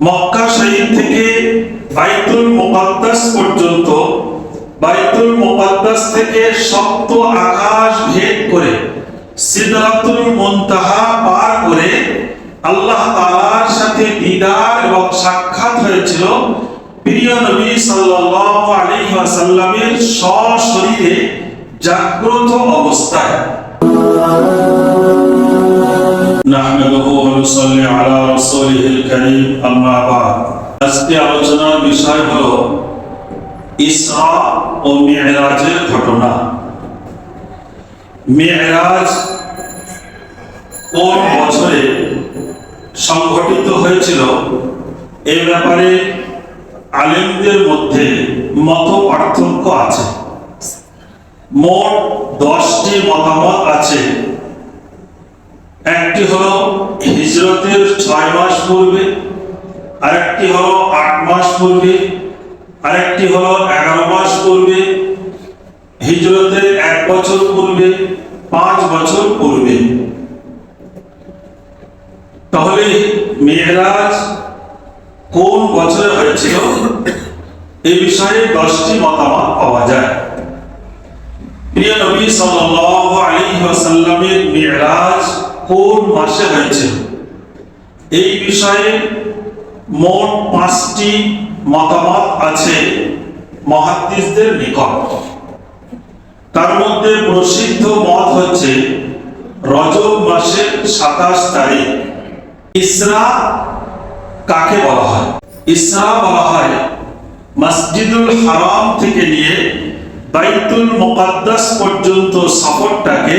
মক্কা শরীফ থেকে বাইতুল মুকাদ্দাস পর্যন্ত, বাইতুল মুকাদ্দাস থেকে সপ্ত আকাশ ভেদ করে, সিদরাতুল মুনতাহা পার করে আল্লাহ তাআলার সাথে দিদার এবং সাক্ষাৎ হয়েছিল প্রিয় নবী সাল্লাল্লাহু আলাইহি ওয়াসাল্লামের সশরীরে জাগ্রত অবস্থায়। نحمده ونصلي على رسوله الكريم أما بعد আজকে আলোচনার বিষয় হলো ইসরা ও মিরাজের ঘটনা মিরাজ কোন বছরে সংঘটিত হয়েছিল এ ব্যাপারে আলেমদের মধ্যে মত পার্থক্য আছে মোট দশটি মতামত আছে একটি হলো হিজরতের ছয় মাস পূর্বে, আরেকটি হলো আট মাস পূর্বে, আরেকটি হলো এগারো মাস পূর্বে, হিজরতের এক বছর পূর্বে, পাঁচ বছর পূর্বে। তাহলে মেহরাজ কোন বছরে হয়েছিল? এ বিষয়ে দশটি মতামত পাওয়া যায়। প্রিয় নবী সাল্লাল্লাহু আলাইহি ওয়াসাল্লামের মিরাজ কোন মাসে হয়েছিল এই বিষয়ে মোট পাঁচটি মতামত আছে মহাদ্দিসদের নিকট। তার মধ্যে প্রসিদ্ধ মত হচ্ছে রজব মাসের সাতাশ তারিখ। ইসরা কাকে বলা হয়? ইসরা বলা হয় মসজিদুল হারাম থেকে নিয়ে বাইতুল মুকাদ্দাস পর্যন্ত সফরটাকে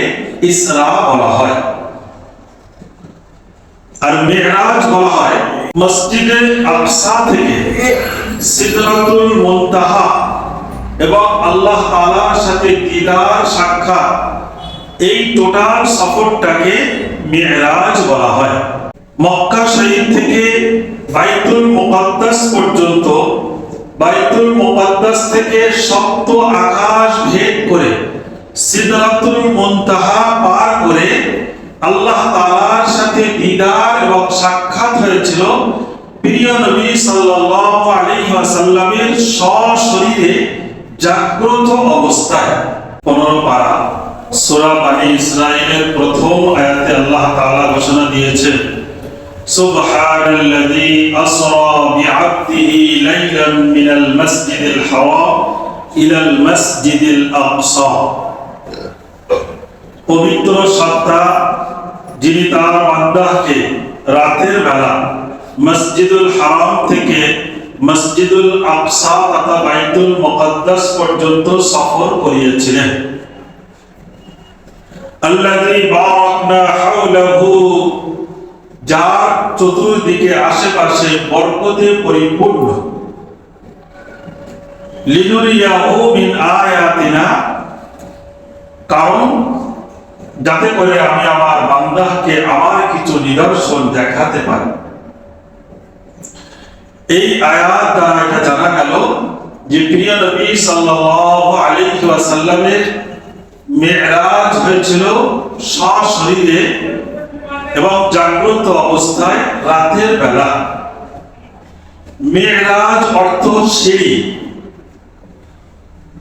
ইসরা বলা হয়। আর মেরাজ বলা হয় মসজিদে আকসা থেকে সিদরাতুল মুনতাহা। এবং আল্লাহ তাআলার সাথে দিদার সাক্ষাৎ। এই টোটাল সফরটাকে মেরাজ বলা হয়। মক্কা শহীদ থেকে বাইতুল মুকাদ্দাস পর্যন্ত, বাইতুল মুকাদ্দাস থেকে সপ্ত আকাশ ভেদ করে সিদরাতুল মুনতাহা পার করে আল্লাহ তাআলার সাথে দিদার এবং সাক্ষাৎ হয়েছিল প্রিয় নবী সাল্লাল্লাহু আলাইহি ওয়াসাল্লামের সশরীরে জাগ্রত অবস্থায়। 15 পারা সূরা বনি ইসরাঈলের প্রথম আয়াতে আল্লাহ তাআলা ঘোষণা দিয়েছেন, সুবহানাল্লাযী আসরা বিআবদিহি লাইলান মিনাল মাসজিদিল হারাম ইলাল মাসজিদিল আকসা। পবিত্র সত্তা যিনি তার বান্দাকে রাতের বেলা মসজিদুল হারাম থেকে মসজিদুল আকসা তথা বাইতুল মুকদ্দাস পর্যন্ত সফর করিয়েছিলেন। আল্লাযী বারাকনা হাওলাহু, যার চতুর্দিকে আশেপাশে বরকতে পরিপূর্ণ। লিনুরিয়াহু মিন আয়াতিনা, কারণ যাতে করে আমি আমার বান্দাকে আমার কিছু নিদর্শন দেখাতে পারি। এই আয়াত দ্বারা এটা জানা গেল যে প্রিয় নবী সাল্লাল্লাহু আলাইহি ওয়াসাল্লামের মেরাজ হয়েছিল সশরীরে এবং জাগ্রত অবস্থায় রাতের বেলা। মেরাজ অর্থ সিঁড়ি।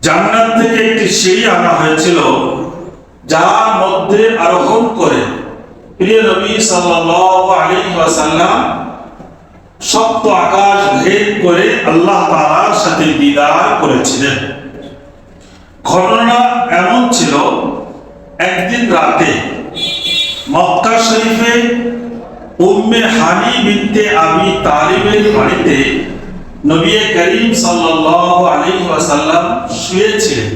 জান্নাত থেকে একটি সিঁড়ি আনা হয়েছিল যার মধ্যে আরোহণ করে। প্রিয় নবী সাল্লাল্লাহু আলাইহি ওয়াসাল্লাম সপ্ত আকাশ ভেদ করে আল্লাহ তাআলার সাথে দিদার করেছিলেন। ঘটনা এমন ছিল, একদিন রাতে মক্কা শরীফে উম্মে হানি বিনতে আবি তালিবের বাড়িতে নবী করিম সাল্লাল্লাহু আলাইহি ওয়াসাল্লাম শুয়েছিলেন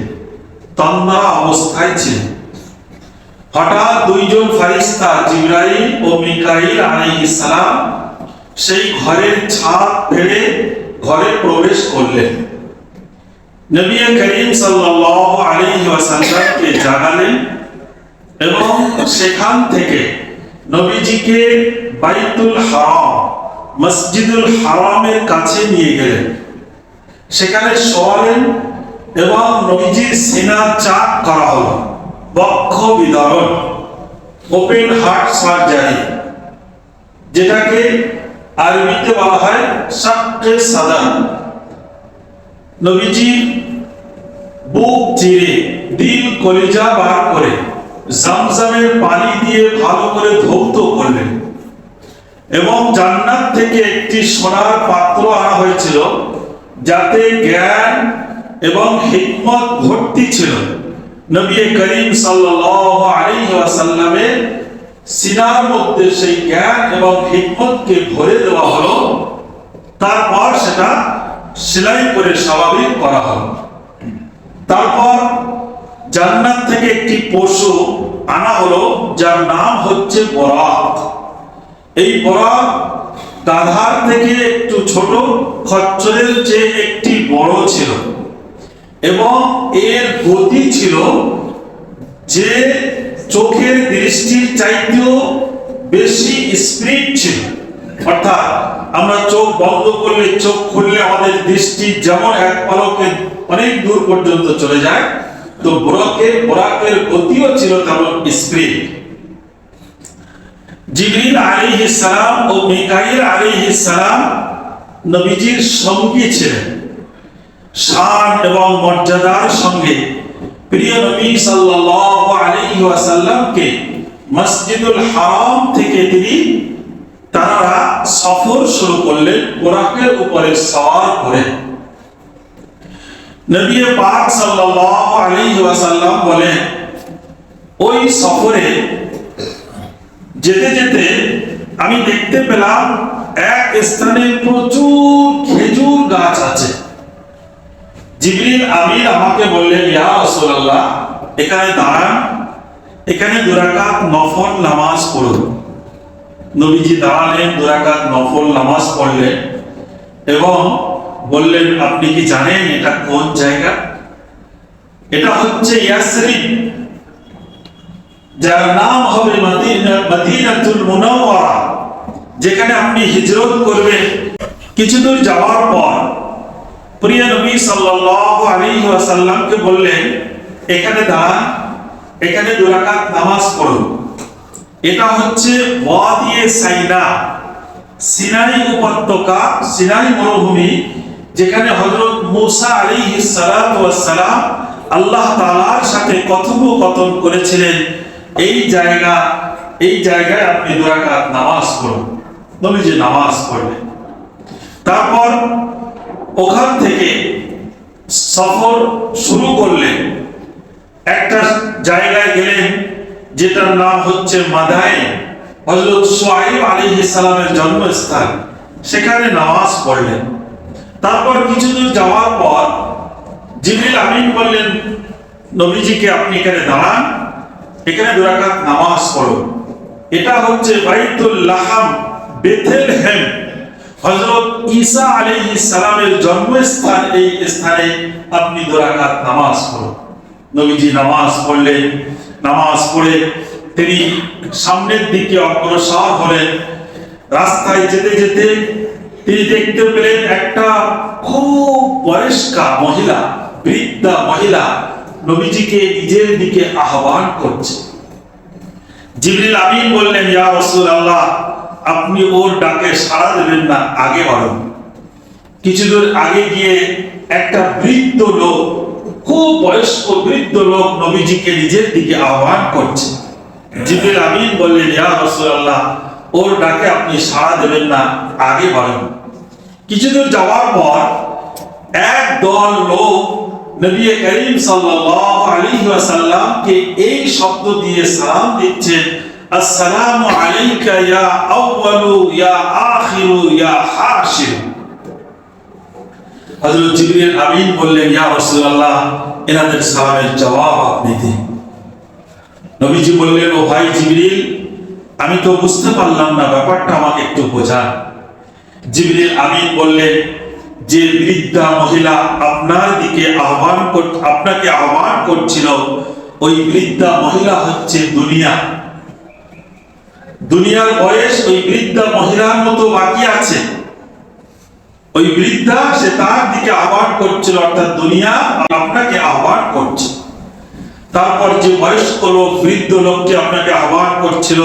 তন্দ্রা অবস্থায় ছিলেন। হঠাৎ দুইজন ফারিস্তা জিবরাইল ও মিকাইল আলাইহিস সালাম সেই ঘরের ছাদ ফেড়ে ঘরে প্রবেশ করলেন। নবী করিম সাল্লাল্লাহু আলাইহি ওয়াসাল্লামকে জাগালেন এবং সেখান থেকে নবীজিকে বাইতুল হারাম, মসজিদুল হারামের কাছে নিয়ে গেলেন। সেখানে শোয়ালেন এবং নবীজির সিনা চাক করা হলো। বক্ষ বিতরণ ওপেন হার্ট সার্জারি যেটাকে আরবিতে বলা হয় শাক্কে সাদান নবীজি বুক চিরে দিল কলিজা বার করে, জামজামের পানি দিয়ে ভালো করে ধৌত করলেন। এবং জান্নাত থেকে একটি সোনার পাত্র আনা হয়েছিল, যাতে জ্ঞান এবং হিকমত ভর্তি ছিল। নবী করিম সাল্লাল্লাহু আলাইহি ওয়াসাল্লামের সিনার মধ্যে সেই জ্ঞান এবং হিকমতকে ভরে দেওয়া হলো। তারপর সেটা সেলাই করে স্বাভাবিক করা হলো। তারপর জান্নাত থেকে একটি পশু আনা হলো, যার নাম হচ্ছে বরাক এই বরাক গাধার থেকে একটু ছোট, খচ্চরের চেয়ে একটি বড় ছিল। এবং এর গতি ছিল যে চোখের দৃষ্টির চাইতেও বেশি স্পিড ছিল। অর্থাৎ আমরা চোখ বন্ধ করলে, চোখ খুললে আমাদের দৃষ্টি যেমন এক পলকে অনেক দূর পর্যন্ত চলে যায়, তো বোরাকের বোরাকের গতিও ছিল তেমন স্পিড। জিবরিল আলাইহিস সালাম ও মিকাইল আলাইহিস সালাম নবীজির সঙ্গী ছিলেন। শান এবং মর্যাদার সঙ্গে প্রিয় নবী সাল্লাল্লাহু আলাইহি ওয়াসাল্লামকে মসজিদুল হারাম থেকে তিনি তারা সফর শুরু করলেন বোরাকের উপরে সওয়ার করে। নবী পাক সাল্লাল্লাহু আলাইহি ওয়াসাল্লাম বলেন, ওই সফরে যেতে যেতে আমি দেখতে পেলাম এক স্থানে প্রচুর খেজুর গাছ আছে। জিবরিল আমির আমাকে বললেন, ইয়া রাসূলুল্লাহ, এখানে দাঁড়ান, এখানে দুরাকাত নফল নামাজ পড়ুন। নবীজি দাঁড়ালেন দুরাকাত নফল নামাজ পড়লেন এবং বললেন, আপনি কি জানেন এটা কোন জায়গা? এটা হচ্ছে ইয়াসরিব যার নাম হবে মদিনা, মদিনাতুল মুনাওয়ারা, যেখানে আপনি হিজরত করবেন। কিছু দূর যাওয়ার পর প্রিয় নবী সাল্লাল্লাহু আলাইহি ওয়াসাল্লামকে বললেন, এখানে দাঁড়ান এখানে দু রাকাত নামাজ পড়ুন এটা হচ্ছে ওয়াদিয়ে সাইনা, সিনাই উপত্যকা, সিনাই মরুভূমি, যেখানে হযরত মূসা আলাইহিস সালাতু ওয়াস আল্লাহ তাআলার সাথে কথোপকথন করেছিলেন, এই জায়গা, এই জায়গায় আপনি দু রাকাত নামাজ পড়ুন। নবীজি নামাজ পড়লেন। তারপর ওখান থেকে সফর শুরু করলেন। একটা জায়গায় গেলেন যেটার নাম হচ্ছে মাদাইন হযরত সোয়াইব আলাইহিস সালামের জন্মস্থান। সেখানে নামাজ পড়লেন। তারপর কিছু দূর যাওয়ার পর জিবরিল আমিন বললেন, নবীজিকে আপনি এখানে দাঁড়ান, এখানে দুরাকাত নামাজ পড়ুন। এটা হচ্ছে বাইতুল লাহাম বেথেলহেম। হযরত ঈসা আলাইহিস সালামের জন্মস্থান এই স্থানে আপনি দুরাকাত নামাজ পড়ুন। নবীজি নামাজ পড়লেন, নামাজ পড়ে তিনি সামনের দিকে অগ্রসর হলেন। রাস্তায় যেতে যেতে তিনি দেখতে পেলেন একটা খুব বয়স্কা মহিলা, বৃদ্ধা মহিলা নবীজিকে নিজের দিকে আহ্বান করছে। জিবরিল আমিন বললেন, ইয়া রাসূলুল্লাহ আপনি ওর ডাকে সাড়া দেবেন না, আগে বাড়ুন। কিছু দূর আগে গিয়ে একটা বৃদ্ধ লোক, খুব বয়স্ক বৃদ্ধ লোক নবীজিকে নিজের দিকে আহ্বান করছে। জিবরিল আমিন বললেন, ইয়া রাসূলুল্লাহ, ওর ডাকে আপনি সাড়া দেবেন না, আগে বাড়ুন। কিছু দূর যাওয়ার পর এক দল লোক নবী করিম সাল্লাল্লাহু আলাইহি ওয়াসাল্লামকে এই শব্দ দিয়ে সালাম দিচ্ছেন আসসালামু আলাইকা ইয়া আউয়ালু, ইয়া আখিরু, ইয়া হাশির। হযরত জিবরিল আমিন বললেন, ইয়া রাসূলুল্লাহ, এনাদের সালামের জবাব আপনি দিন। নবীজি বললেন, ও ভাই জিবরিল, আমি তো বুঝতে পারলাম না, ব্যাপারটা আমাকে একটু বোঝান। জিবরিল আমিন বললেন, যে বৃদ্ধা মহিলা আপনার দিকে আহ্বান আপনাকে আহ্বান করছিল, ওই বৃদ্ধা মহিলা হচ্ছে দুনিয়া। দুনিয়ার বয়স ওই বৃদ্ধা মহিলার মতো বাকি আছে। ওই বৃদ্ধা, সে তার দিকে আহ্বান করছিল, অর্থাৎ দুনিয়া আপনাকে আহ্বান করছে। তারপর যে বয়স্ক লোক, বৃদ্ধ লোকটি আপনাকে আহ্বান করছিল,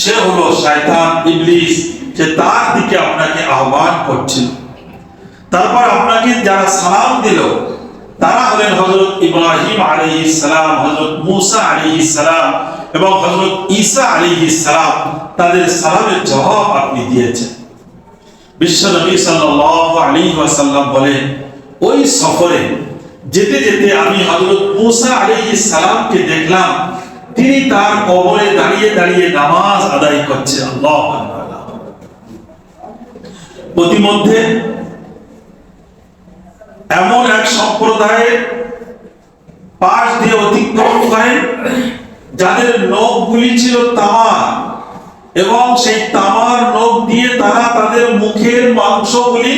সে হলো শয়তান, ইবলিস যে তার দিকে আপনাকে আহ্বান করছিল। তারপর আপনাকে যারা সালাম দিল তারা হলেন হজরত ইব্রাহিম আলী সালাম হজরত মুসা আলী সালাম এবং হজরত ঈসা আলী সালাম। তাদের সালামের জবাব আপনি দিয়েছেন। বিশ্ব নবী সাল্লাল্লাহু আলাইহি ওয়াসাল্লাম বলেন, ওই সফরে যেতে যেতে আমি হযরত মুসা আলাইহিস সালামকে দেখলাম। তিনি তার কবরে দাঁড়িয়ে দাঁড়িয়ে নামাজ আদায় করছে। আল্লাহু প্রতিমধ্যে এমন এক সম্প্রদায়ের পাশ দিয়ে অতিক্রম করেন। যাদের নখগুলি ছিল তামার, এবং সেই তামার নখ দিয়ে তারা তাদের মুখের মাংসগুলি,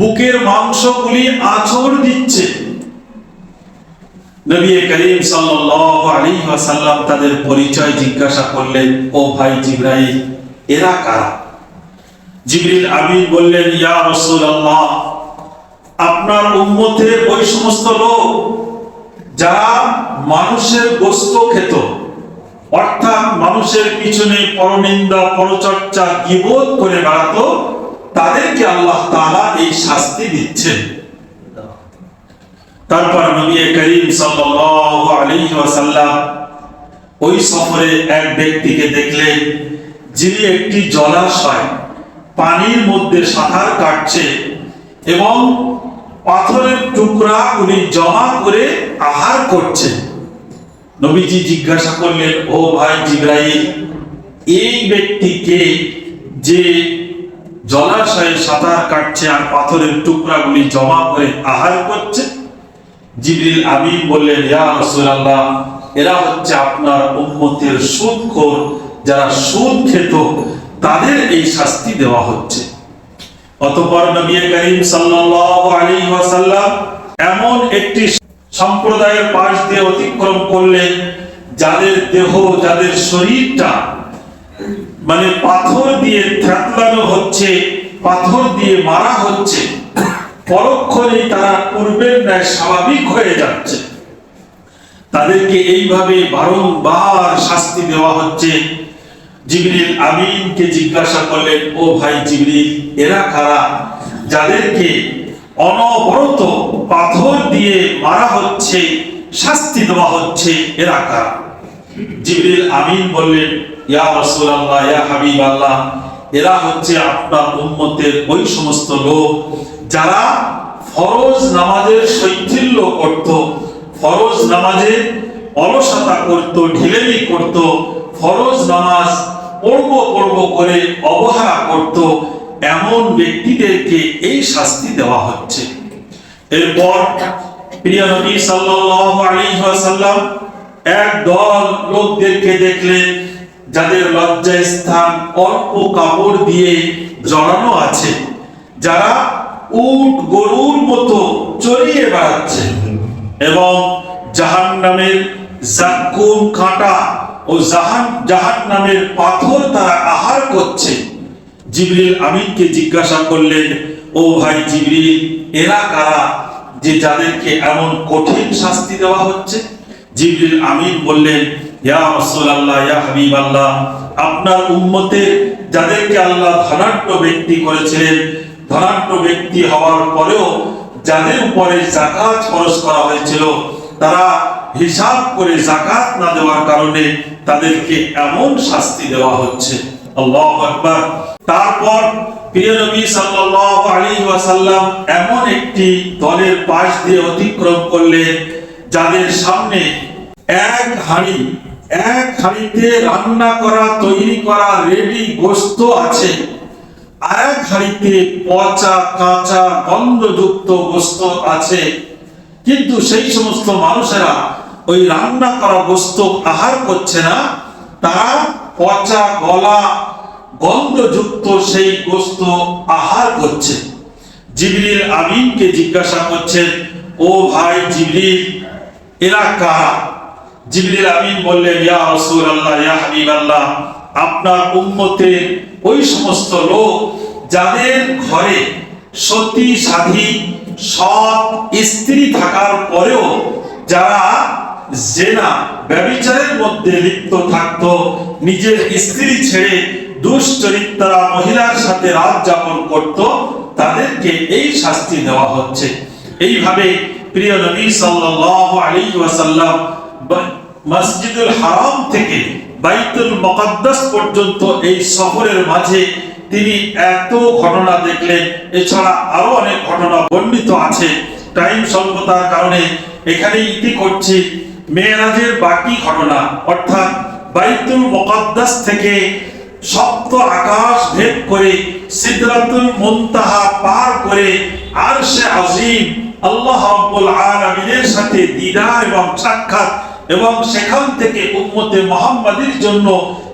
বুকের মাংসগুলি আছড় দিচ্ছে। নবী করিম সাল্লাল্লাহু আলাইহি ওয়াসাল্লাম তাদের পরিচয় জিজ্ঞাসা করলেন, ও ভাই জিবরাইল, এরা কারা? জিবরিল আমিন বললেন, ইয়া রাসূলুল্লাহ আপনার উম্মতের ওই সমস্ত লোক যারা মানুষের গোস্ত খেত, অর্থাৎ মানুষের পিছনে পরনিন্দা, পরচর্চা গিবোধ করে বেড়াতো, তাদেরকে আল্লাহ তাআলা এই শাস্তি দিচ্ছেন। তারপর নবী করিম সাল্লাল্লাহু আলাইহি ওয়াসাল্লাম ওই সফরে এক ব্যক্তিকে দেখলেন, যিনি একটি জলাশয় পানির মধ্যে সাঁতার কাটছে এবং পাথরের টুকরা উনি জমা করে আহার করছেন। নবীজি জিজ্ঞাসা করলেন, ও ভাই জিব্রাইল, এই ব্যক্তিকে যে জলাশয়ে সাঁতার কাটছে আর পাথরের টুকরাগুলি জমা করে আহার করছে? জিবরিল আমিন বললেন, ইয়া রাসূলুল্লাহ, এরা হচ্ছে আপনার উম্মতের সুদখোর যারা সুদ খেত, তাদের এই শাস্তি দেওয়া হচ্ছে। অতঃপর নবী করিম সাল্লাল্লাহু আলাইহি ওয়াসাল্লাম এমন একটি সম্প্রদায়ের পাশ দিয়ে অতিক্রম করলেন, যাদের দেহ, যাদের শরীরটা মানে পাথর দিয়ে থ্যাতলানো হচ্ছে, পাথর দিয়ে মারা হচ্ছে পরক্ষণেই তারা পূর্বের ন্যায় স্বাভাবিক হয়ে যাচ্ছে। তাদেরকে এইভাবে বারংবার শাস্তি দেওয়া হচ্ছে। জিবরিল আমিনকে জিজ্ঞাসা করলেন, ও ভাই জিবরিল, এরা কারা? যাদেরকে অনবরত পাথর দিয়ে মারা হচ্ছে, শাস্তি দেওয়া হচ্ছে, এরা কারা? জিবরিল আমিন বললেন, ইয়া রাসূলুল্লাহ, ইয়া হাবিবাল্লাহ, এরা হচ্ছে আপনার উম্মতের ওই সমস্ত লোক যারা ফরজ নামাজের শৈথিল্য করত, ফরজ নামাজে অলসতা করত, ঢিলেমি করত, ফরজ নামাজ পড়ব পড়ব করে অবহেলা করত এমন ব্যক্তিদেরকে এই শাস্তি দেওয়া হচ্ছে। এরপর প্রিয় নবী সাল্লাল্লাহু আলাইহি ওয়াসাল্লাম এক দল লোকদেরকে দেখলেন যাদের লজ্জা স্থান অল্প কাপড় দিয়ে জড়ানো আছে, যারা উট গরুর মতো চড়িয়ে বেড়াচ্ছে এবং জাহান নামের জাকুম কাঁটা ও জাহান জাহান নামের পাথর তারা আহার করছে। জিবরিল আমিনকে জিজ্ঞাসা করলেন, ও ভাই জিবরিল, এরা কারা যে যাদেরকে এমন কঠিন শাস্তি দেওয়া হচ্ছে? জিবরিল আমিন বললেন, ইয়া রাসূলুল্লাহ, ইয়া হাবিবাল্লাহ, আপনার উম্মতে যাদেরকে আল্লাহ ধনাঢ্য ব্যক্তি করেছিলেন, ধনাঢ্য ব্যক্তি হওয়ার পরেও যাদের উপরে জাকাত খরচ করা হয়েছিল, তারা হিসাব করে জাকাত না দেওয়ার কারণে তাদেরকে এমন শাস্তি দেওয়া হচ্ছে। আল্লাহু আকবার। তারপর প্রিয় নবী সাল্লাল্লাহু আলাইহি ওয়াসাল্লাম এমন একটি দলের পাশ দিয়ে অতিক্রম করলেন, যাদের সামনে এক হাঁড়ি, এক হাঁড়িতে রান্না করা, তৈরি করা রেডি গোস্ত আছে, আর এক হাঁড়িতে পচা, কাঁচা, গন্ধযুক্ত গোস্ত আছে। কিন্তু সেই সমস্ত মানুষেরা ওই রান্না করা বস্তু আহার করছে না, তারা পচা গলা গন্ধযুক্ত সেই বস্তু আহার করছে। জিবরিল আমিনকে জিজ্ঞাসা করছেন, ও ভাই জিবরিল, এরা কারা? জিবরিল আমিন বললেন, ইয়া রাসূলুল্লাহ, ইয়া হাবিবাল্লাহ, আপনার উম্মতের ওই সমস্ত লোক যাদের ঘরে সতী সাধী সৎ স্ত্রী থাকার পরেও যারা জেনা ব্যভিচারের মধ্যে লিপ্ত থাকতো। নিজের স্ত্রী ছেড়ে দুশ্চরিত্রা মহিলার সাথে রাত যাপন করত। তাদেরকে এই শাস্তি দেওয়া হচ্ছে। এইভাবে প্রিয় নবী সাল্লাল্লাহু আলাইহি ওয়াসাল্লাম মসজিদুল হারাম থেকে বাইতুল মুকদ্দাস পর্যন্ত এই শহরের মাঝে তিনি এত ঘটনা দেখলেন। এছাড়া আরও অনেক ঘটনা বর্ণিত আছে। টাইম স্বল্পতার কারণে এখানে ইতি করছি। মেয়েরাজের বাকি ঘটনা, অর্থাৎ বাইতুল মোকাদ্দাস থেকে সপ্ত আকাশ ভেদ করে সিদরাতুল মুনতাহা পার করে আর সে আজিম আল্লাহ রাব্বুল আলামিনের সাথে দিদার এবং সাক্ষাৎ এবং সেখান থেকে উম্মতে মুহাম্মাদের জন্য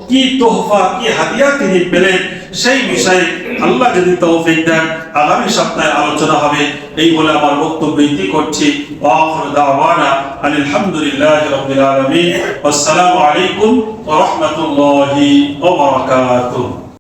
কি তোহফা, কি হাদিয়া তিনি পেলেন, সেই বিষয়ে আল্লাহ যদি তৌফিক দেন, আগামী সপ্তাহে আলোচনা হবে। এই বলে আমার বক্তব্য ইতি করছি। আলহামদুলিল্লাহ আসসালামু আলাইকুম রহমতুল্লাহি রাহমাতুল্লাহি ওয়া বারাকাতুহু।